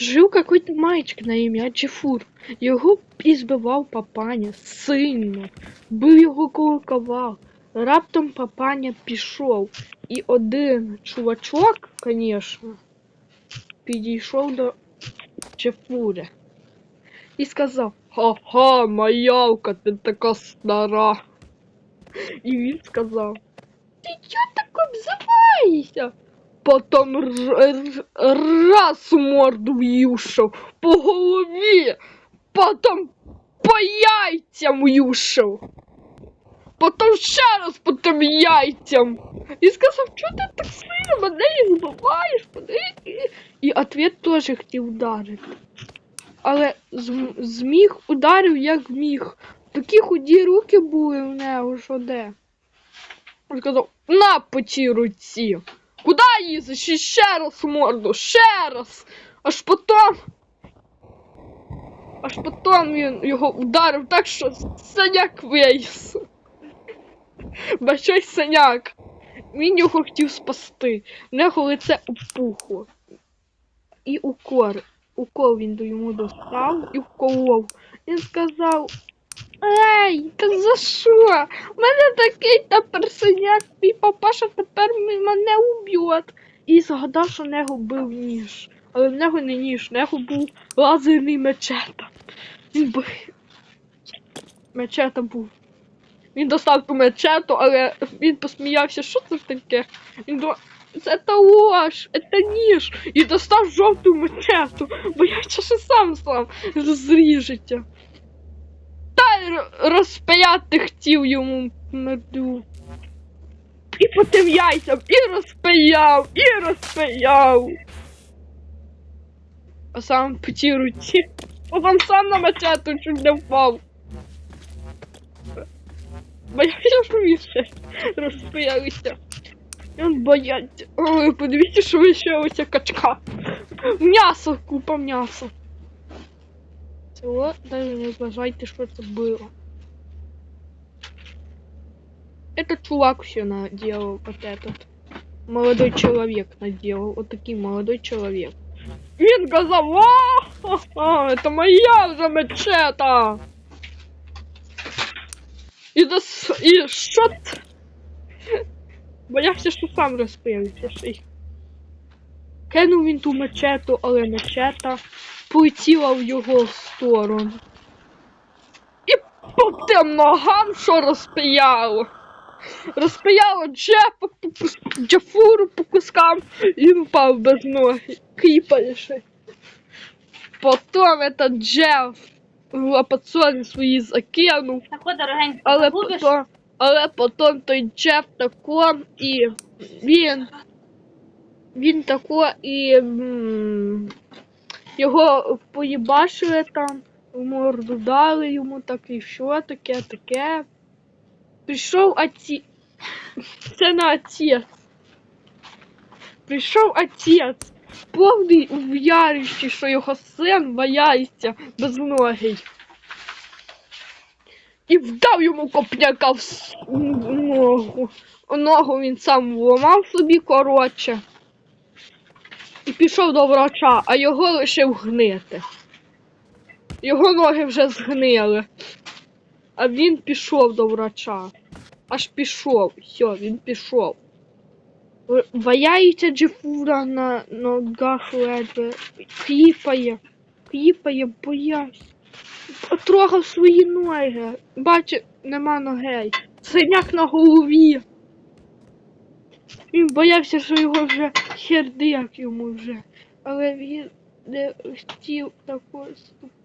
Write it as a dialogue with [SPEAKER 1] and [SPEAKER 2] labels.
[SPEAKER 1] Жив какой-то мальчик на ім'я Джефур. Його ізбивав папаня сильно, бив його кулакував. Раптом папаня пішов. І один чувачок, звісно, підійшов до Джефуря і сказав: Ха-ха, маявка, ти така стара. І він сказав: Ти чого так обзиваєшся? Потом раз морду в'юшав по голові, потом по яйцям в'юшав. Потом ще раз по тим яйцям. І сказав, чого ти так сильно мене і збиваєш? І ответ теж хотів ударити. Але зміг ударив як міг. Такі худі руки були в нього, що де. Він сказав, на по цій руці. Куда їздиш? Ще раз в морду, ще раз. Аж потом. Аж потом він його ударив так, що синяк виїс. Большой синяк. Він його хотів спасти. В нього лице опухло. І укор. Укол він до йому достав і вколов. Він сказав. Ей, та за що? У мене такий тепер синяк, мій папаша тепер мене уб'є. І згадав, що нього був ніж. Але в нього не ніж, в нього був лазерний мечета. Він б... Мечета був. Він достав ту мечету, але він посміявся, що це таке? Він думав, це та ложь, це ніж. І достав жовту мечету, бо я ще сам сам розріжеться. Розпаяти хотів йому меду. І потив яйцям, і розпаяв, і розпаяв. А сам по тій руці. Потім сам на мачету чуть не впав. Боявся, що він ще розпаялися. Він бояться. Ой, подивіться, що ви ще ось качка. М'ясо, купа м'яса. Цього даже не вважайте, що це було. Этот чувак все наделал, вот этот. Молодой человек наделал, вот такой молодой человек. Він казав, «А, це моя вже мечета. І дос... І що т- Боявся, що сам розпилився. Кинув він ту мечету, але мечета полетіла в його сторону. І по тим ногам що розпияло. Розпияло Джепа по Джафуру по кускам і впав без ноги. Кріпаєше. Потім этот Джеф лапацони свої закинув. Але потім, але потім той Джеф тако і він. Він тако і м, його поїбашили там, в морду дали йому так і що таке, таке. Прийшов отець. Це не отець. Прийшов отець, повний в ярищі, що його син валяється безногий. І вдав йому копняка в ногу. Ногу він сам вламав собі коротше. І пішов до врача, а його лишив гнити. Його ноги вже згнили. А він пішов до врача. Аж пішов. Все, він пішов. Ваяється Джефура на ногах ледве. Хліпає. Хліпає, боявся. Потрогав свої ноги. Бачить, нема ногей. Синяк на голові. Він боявся, що його вже хердяк йому вже. Але він не хотів такого ступити.